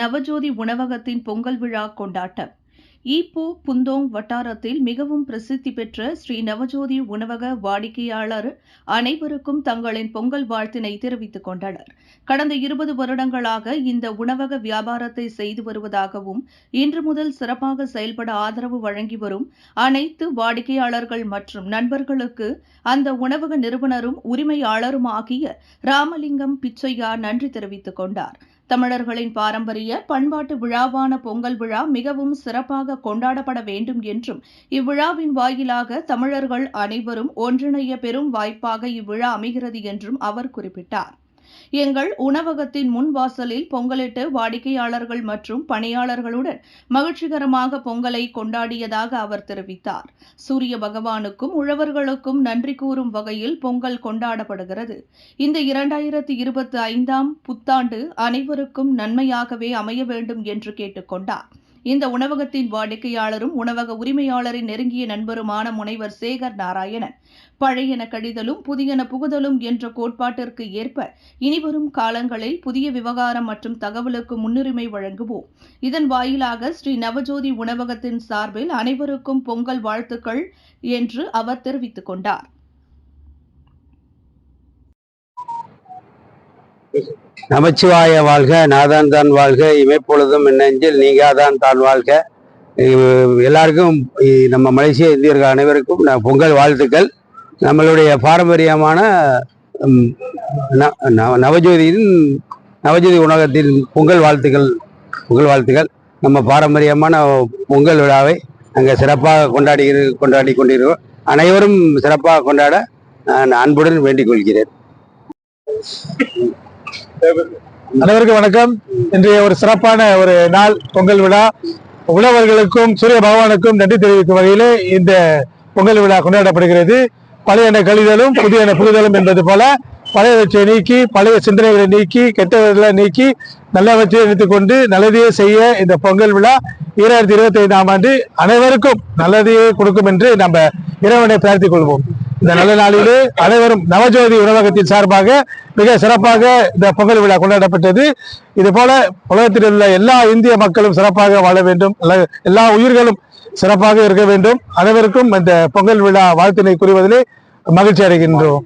நவஜோதி உணவகத்தின் பொங்கல் விழா கொண்டாட்டம். Ipoh Buntong வட்டாரத்தில் மிகவும் பிரசித்தி பெற்ற ஸ்ரீ நவஜோதி உணவக வாடிக்கையாளர் அனைவருக்கும் தங்களின் பொங்கல் வாழ்த்தினை தெரிவித்துக் கொண்டனர். கடந்த இருபது வருடங்களாக இந்த உணவக வியாபாரத்தை செய்து வருவதாகவும் இன்று முதல் சிறப்பாக செயல்பட ஆதரவு வழங்கி வரும் அனைத்து வாடிக்கையாளர்கள் மற்றும் நண்பர்களுக்கு அந்த உணவக நிறுவனரும் உரிமையாளரும் ஆகிய ராமலிங்கம் பிச்சையா நன்றி தெரிவித்துக் கொண்டார். தமிழர்களின் பாரம்பரிய பண்பாட்டு விழாவான பொங்கல் விழா மிகவும் சிறப்பாக கொண்டாடப்பட வேண்டும் என்றும் இவ்விழாவின் வாயிலாக தமிழர்கள் அனைவரும் ஒன்றிணைய பெரும் வாய்ப்பாக இவ்விழா அமைகிறது என்றும் அவர் குறிப்பிட்டார். எங்கள் உணவகத்தின் முன் வாசலில் பொங்கலிட்டு வாடிக்கையாளர்கள் மற்றும் பணியாளர்களுடன் மகிழ்ச்சிகரமாக பொங்கலை கொண்டாடியதாக அவர் தெரிவித்தார். சூரிய பகவானுக்கும் உழவர்களுக்கும் நன்றி கூறும் வகையில் பொங்கல் கொண்டாடப்படுகிறது. இந்த இரண்டாயிரத்தி இருபத்தி ஐந்தாம் புத்தாண்டு அனைவருக்கும் நன்மையாகவே அமைய வேண்டும் என்று கேட்டுக்கொண்டார். இந்த உணவகத்தின் வாடிக்கையாளரும் உணவக உரிமையாளரின் நெருங்கிய நண்பருமான முனைவர் சேகர் நாராயணன். பழையன கழிதலும் புதியன புகுதலும் என்ற கோட்பாட்டிற்கு ஏற்ப இனிவரும் காலங்களில் புதிய விவகாரம் மற்றும் தகவலுக்கு முன்னுரிமை வழங்குவோம். இதன் வாயிலாக ஸ்ரீ நவஜோதி உணவகத்தின் சார்பில் அனைவருக்கும் பொங்கல் வாழ்த்துக்கள் என்று அவர் தெரிவித்துக் கொண்டார். நமச்சிவாய வாழ்க நாதான் தான் வாழ்க இமைப்பொழுதும் நெஞ்சில் நீங்காதான் தான் வாழ்க. எல்லாருக்கும் நம்ம மலேசிய இந்தியர்கள் அனைவருக்கும் பொங்கல் வாழ்த்துக்கள். நம்மளுடைய பாரம்பரியமான நவஜோதியின் நவஜோதி உணவகத்தின் பொங்கல் வாழ்த்துக்கள் பொங்கல் வாழ்த்துக்கள். நம்ம பாரம்பரியமான பொங்கல் விழாவை நாங்கள் சிறப்பாக கொண்டாடி கொண்டாடி கொண்டிருக்கிறோம். அனைவரும் சிறப்பாக கொண்டாட நான் அன்புடன் வேண்டிக் கொள்கிறேன். அனைவருக்கும் வணக்கம். இன்றைய ஒரு சிறப்பான ஒரு நாள் பொங்கல் விழா. உழவர்களுக்கும் சூரிய பகவானுக்கும் நன்றி தெரிவிக்கும் வகையிலே இந்த பொங்கல் விழா கொண்டாடப்படுகிறது. பழையன கழிதலும் புதிய புரிதலும் என்பது போல பழையவற்றை நீக்கி பழைய சிந்தனைகளை நீக்கி கெட்டவர்களை நீக்கி நல்லவற்றை நினைத்துக் நல்லதையே செய்ய இந்த பொங்கல் விழா ஈராயிரத்தி இருபத்தி ஐந்தாம் ஆண்டு அனைவருக்கும் நல்லதையே கொடுக்கும் என்று நம்ம இறைவனை பிரார்த்திக் கொள்வோம். இந்த நல்ல நாளிலே அனைவரும் நவஜோதி உணவகத்தின் சார்பாக மிக சிறப்பாக இந்த பொங்கல் விழா கொண்டாடப்பட்டது. இது போல உலகத்தில் உள்ள எல்லா இந்திய மக்களும் சிறப்பாக வாழ வேண்டும். எல்லா- உயிர்களும் சிறப்பாக இருக்க வேண்டும். அனைவருக்கும் இந்த பொங்கல் விழா வாழ்த்தினை கூறுவதிலே மகிழ்ச்சி அடைகின்றோம்.